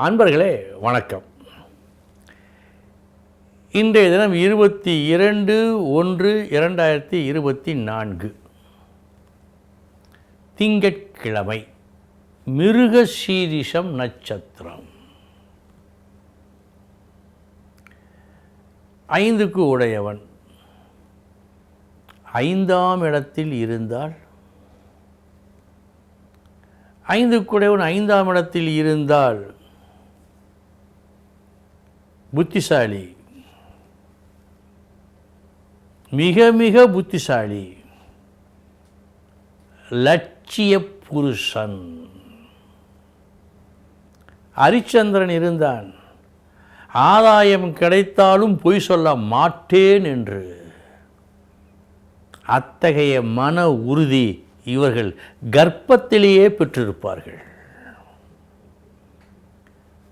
அன்பர்களே வணக்கம். இன்றைய தினம் இருபத்தி இரண்டு ஒன்று இரண்டாயிரத்தி இருபத்தி நான்கு. திங்கட்கிழமை மிருகசீரிஷம் நட்சத்திரம். ஐந்துக்கு உடையவன். ஐந்தாம் இடத்தில் இருந்தால்? ஐந்துக்குடையவன் ஐந்தாம் இடத்தில் இருந்தால் புத்திசாலி. மிக மிக புத்திசாலி. லட்சிய புருஷன். ஹரிச்சந்திரன் இருந்தான். ஆதாயம் கிடைத்தாலும் பொய் சொல்ல மாட்டேன் என்று. அத்தகைய மன உறுதி இவர்கள் கர்ப்பத்திலேயே பெற்றிருப்பார்கள்.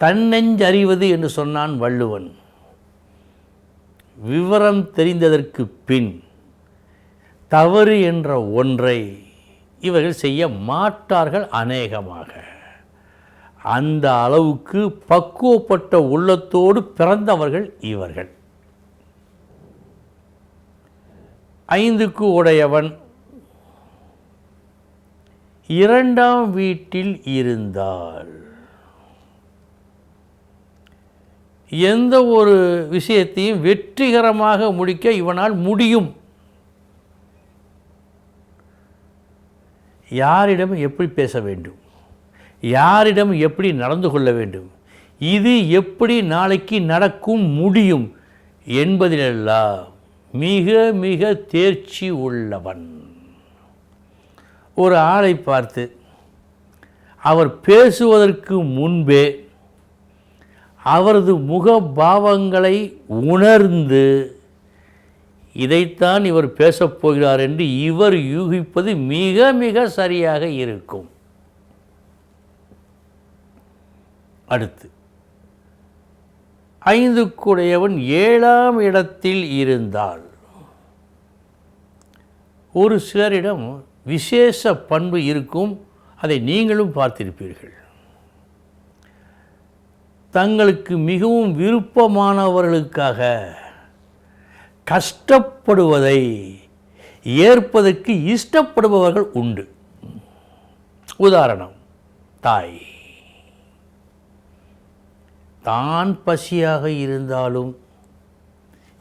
தன்னெஞ்சறிவது என்று சொன்னான் வள்ளுவன். விவரம் தெரிந்ததற்கு பின் தவறு என்ற ஒன்றை இவர்கள் செய்ய மாட்டார்கள் அநேகமாக. அந்த அளவுக்கு பக்குவப்பட்ட உள்ளத்தோடு பிறந்தவர்கள் இவர்கள். ஐந்துக்கு உடையவன் இரண்டாம் வீட்டில் இருந்தால் எந்த ஒரு விஷயத்தையும் வெற்றிகரமாக முடிக்க இவனால் முடியும். யாரிடம் எப்படி பேச வேண்டும்? யாரிடம் எப்படி நடந்து கொள்ள வேண்டும்? இது எப்படி நாளைக்கு நடக்கும் முடியும் என்பதிலெல்லாம் மிக மிக தேர்ச்சி உள்ளவன். ஒரு ஆளை பார்த்து அவர் பேசுவதற்கு முன்பே அவரது முகபாவங்களை உணர்ந்து இதைத்தான் இவர் பேசப்போகிறார் என்று இவர் யூகிப்பது மிக மிக சரியாக இருக்கும். அடுத்து ஐந்துக்குடையவன் ஏழாம் இடத்தில் இருந்தால் ஒரு சிலரிடம் விசேஷ பண்பு இருக்கும் அதை நீங்களும் பார்த்திருப்பீர்கள். தங்களுக்கு மிகவும் விருப்பமானவர்களுக்காக கஷ்டப்படுவதை ஏற்பதற்கு இஷ்டப்படுபவர்கள் உண்டு. உதாரணம் தாய். தான் பசியாக இருந்தாலும்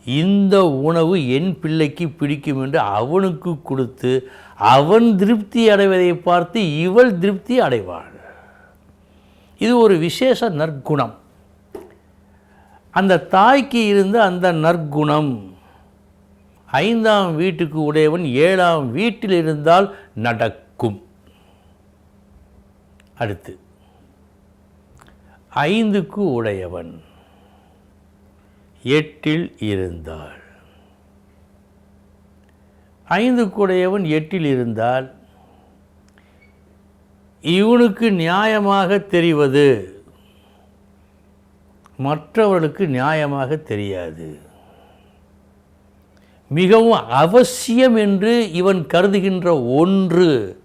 இந்த உணவு என் பிள்ளைக்கு பிடிக்கும் என்று அவனுக்கு கொடுத்து அவன் திருப்தி அடைவதை பார்த்து இவள் திருப்தி அடைவாள். இது ஒரு விசேஷ நற்குணம். அந்த தாய்க்கு இருந்த அந்த நற்குணம் ஐந்தாம் வீட்டுக்கு உடையவன் ஏழாம் வீட்டில் இருந்தால் நடக்கும். அடுத்து ஐந்துக்கு உடையவன் எட்டில் இருந்தால் ஐந்துக்கு உடையவன் எட்டில் இருந்தால் இவனுக்கு நியாயமாக தெரிவது. மற்றவர்களுக்கு நியாயமாக தெரியாது. மிகவும் அவசியம் என்று இவன் கருதுகின்ற ஒன்று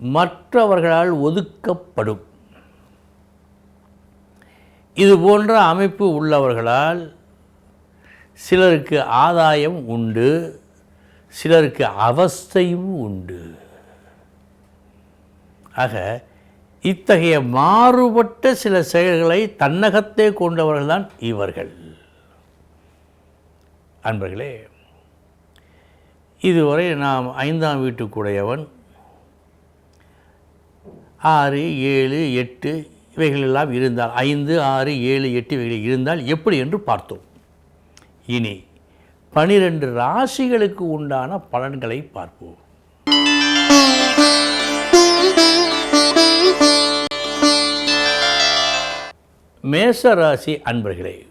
மற்றவர்களால் ஒதுக்கப்படும். இது போன்ற அமைப்பு உள்ளவர்களால் சிலருக்கு ஆதாயம் உண்டு சிலருக்கு அவஸ்தையும் உண்டு. ஆக இத்தகைய மாறுபட்ட சில செயல்களை தன்னகத்தே கொண்டவர்கள்தான் இவர்கள். அன்பர்களே இதுவரை நாம் ஐந்தாம் வீட்டுக்குடையவன் ஆறு ஏழு எட்டு இவைகளெல்லாம் இருந்தால் ஐந்து ஆறு ஏழு எட்டு இவைகள் இருந்தால் எப்படி என்று பார்த்தோம். இனி பனிரெண்டு ராசிகளுக்கு உண்டான பலன்களை பார்ப்போம். மேசராசி அன்பர்களே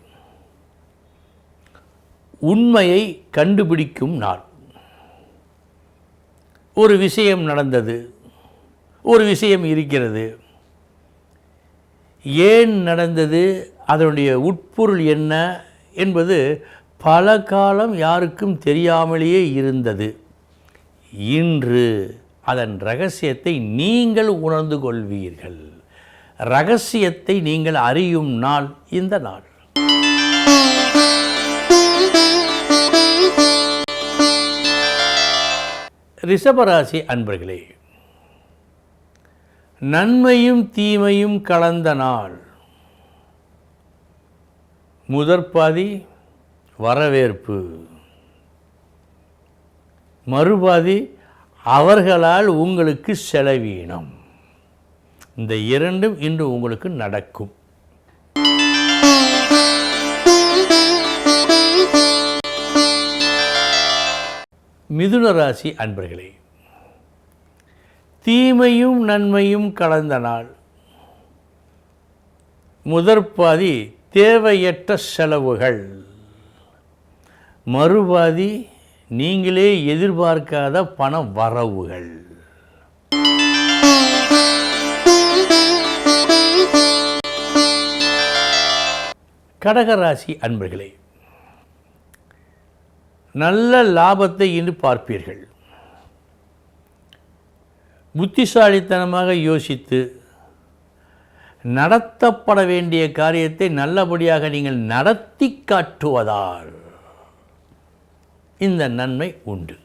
உண்மையை கண்டுபிடிக்கும் நாள். ஒரு விஷயம் நடந்தது ஒரு விஷயம் இருக்கிறது. ஏன் நடந்தது அதனுடைய உட்பொருள் என்ன என்பது பல காலம் யாருக்கும் தெரியாமலேயே இருந்தது. இன்று அதன் ரகசியத்தை நீங்கள் உணர்ந்து கொள்வீர்கள். ரகசியத்தை நீங்கள் அறியும் நாள் இந்த நாள். ரிஷபராசி அன்பர்களே நன்மையும் தீமையும் கலந்த நாள். முதற்பாதி வரவேற்பு. மறுபாதி அவர்களால் உங்களுக்கு செலவீனம். இந்த இரண்டும் இன்று உங்களுக்கு நடக்கும். மிதுன ராசி அன்பர்களே தீமையும் நன்மையும் கலந்த நாள். முதற்பாதி தேவையற்ற செலவுகள். மறுபாதி நீங்களே எதிர்பார்க்காத பண வரவுகள். கடகராசி அன்பர்களே நல்ல லாபத்தை இன்று பார்ப்பீர்கள். புத்திசாலித்தனமாக யோசித்து நடத்தப்பட வேண்டிய காரியத்தை நல்லபடியாக நீங்கள் நடத்தி காட்டுவதால் இந்த நன்மை உண்டு.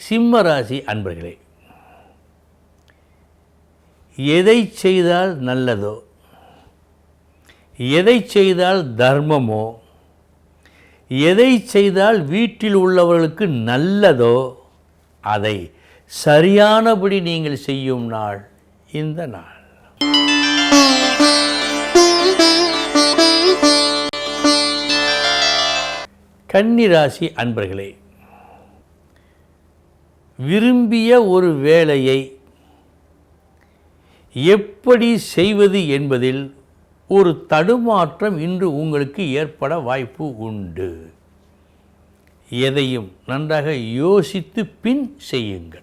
சிம்ம ராசி அன்பர்களே எதை செய்தால் நல்லதோ எதை செய்தால் தர்மமோ எதை செய்தால் வீட்டில் உள்ளவர்களுக்கு நல்லதோ அதை சரியானபடி நீங்கள் செய்யும் நாள் இந்த நாள். கன்னிராசி அன்பர்களே விரும்பிய ஒரு வேலையை எப்படி செய்வது என்பதில் ஒரு தடுமாற்றம் இன்று உங்களுக்கு ஏற்பட வாய்ப்பு உண்டு. எதையும் நன்றாக யோசித்து பின் செய்யுங்கள்.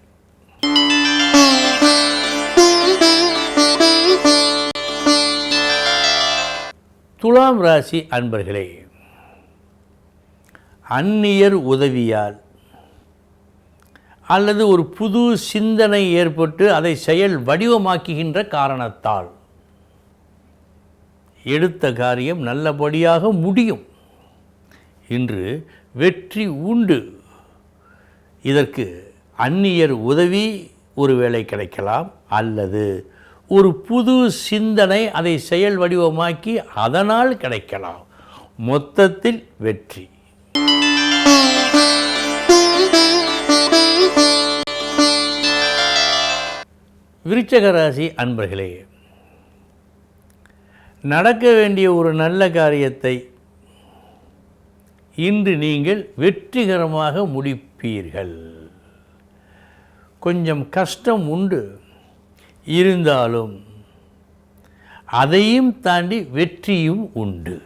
துலாம் ராசி அன்பர்களே அந்நியர் உதவியால் அல்லது ஒரு புது சிந்தனை ஏற்பட்டு அதை செயல் வடிவமாக்குகின்ற காரணத்தால். எடுத்த காரியம் நல்லபடியாக முடியும். இன்று வெற்றி உண்டு. இதற்கு அந்நியர் உதவி ஒருவேளை கிடைக்கலாம். அல்லது ஒரு புது சிந்தனை அதை செயல் வடிவமாக்கி அதனால் கிடைக்கலாம். மொத்தத்தில் வெற்றி. விருச்சக ராசி அன்பர்களே நடக்க வேண்டிய ஒரு நல்ல காரியத்தை இன்று நீங்கள் வெற்றிகரமாக முடிப்பீர்கள். கொஞ்சம் கஷ்டம் உண்டு இருந்தாலும் அதையும் தாண்டி வெற்றியும் உண்டு.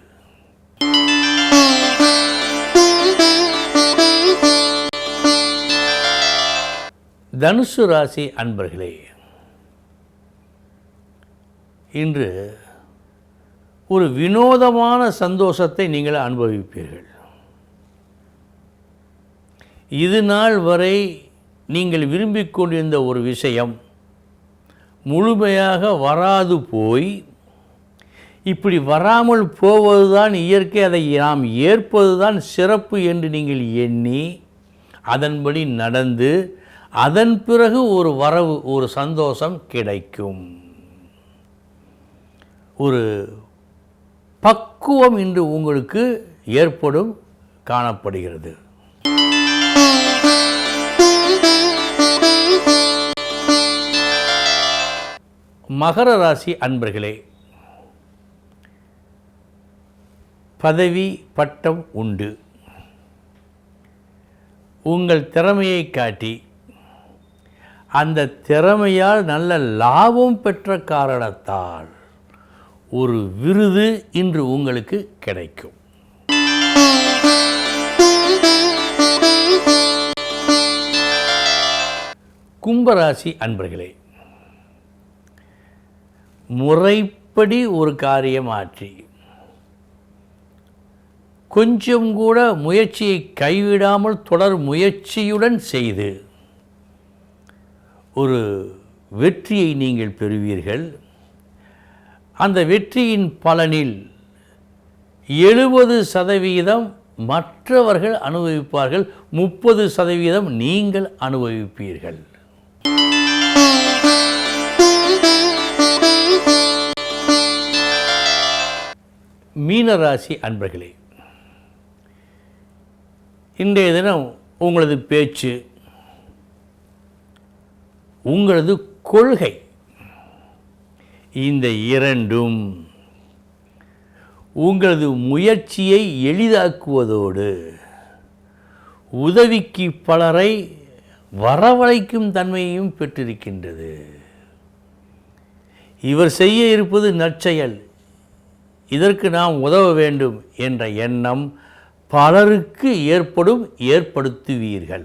தனுசு ராசி அன்பர்களே இன்று ஒரு வினோதமான சந்தோஷத்தை நீங்கள் அனுபவிப்பீர்கள். இது நாள் வரை நீங்கள் விரும்பிக் கொண்டிருந்த ஒரு விஷயம் முழுமையாக வராது போய் இப்படி வராமல் போவதுதான் இயற்கை அதை நாம் ஏற்பதுதான் சிறப்பு என்று நீங்கள் எண்ணி அதன்படி நடந்து அதன் பிறகு ஒரு வரவு ஒரு சந்தோஷம் கிடைக்கும். ஒரு பக்குவம் இன்று உங்களுக்கு ஏற்படும் காணப்படுகிறது. மகர ராசி அன்பர்களே பதவி பட்டம் உண்டு. உங்கள் திறமையை காட்டி அந்த திறமையால் நல்ல லாபம் பெற்ற காரணத்தால் ஒரு விருது இன்று உங்களுக்கு கிடைக்கும். கும்பராசி அன்பர்களே முறைப்படி ஒரு காரியம் ஆற்றி கொஞ்சம் கூட முயற்சியை கைவிடாமல் தொடர் முயற்சியுடன் செய்து ஒரு வெற்றியை நீங்கள் பெறுவீர்கள். அந்த வெற்றியின் பலனில் எழுபது சதவீதம் மற்றவர்கள் அனுபவிப்பார்கள் முப்பது சதவீதம் நீங்கள் அனுபவிப்பீர்கள். மீனராசி அன்பர்களே இன்றைய தினம் உங்களது பேச்சு உங்களது கொள்கை இந்த இரண்டும் உங்களது முயற்சியை எளிதாக்குவதோடு உதவிக்கு பலரை வரவழைக்கும் தன்மையையும் பெற்றிருக்கின்றது. இவர் செய்ய இருப்பது நற்செயல். இதற்கு நாம் உதவ வேண்டும் என்ற எண்ணம் பலருக்கு ஏற்படும் ஏற்படுத்துவீர்கள்.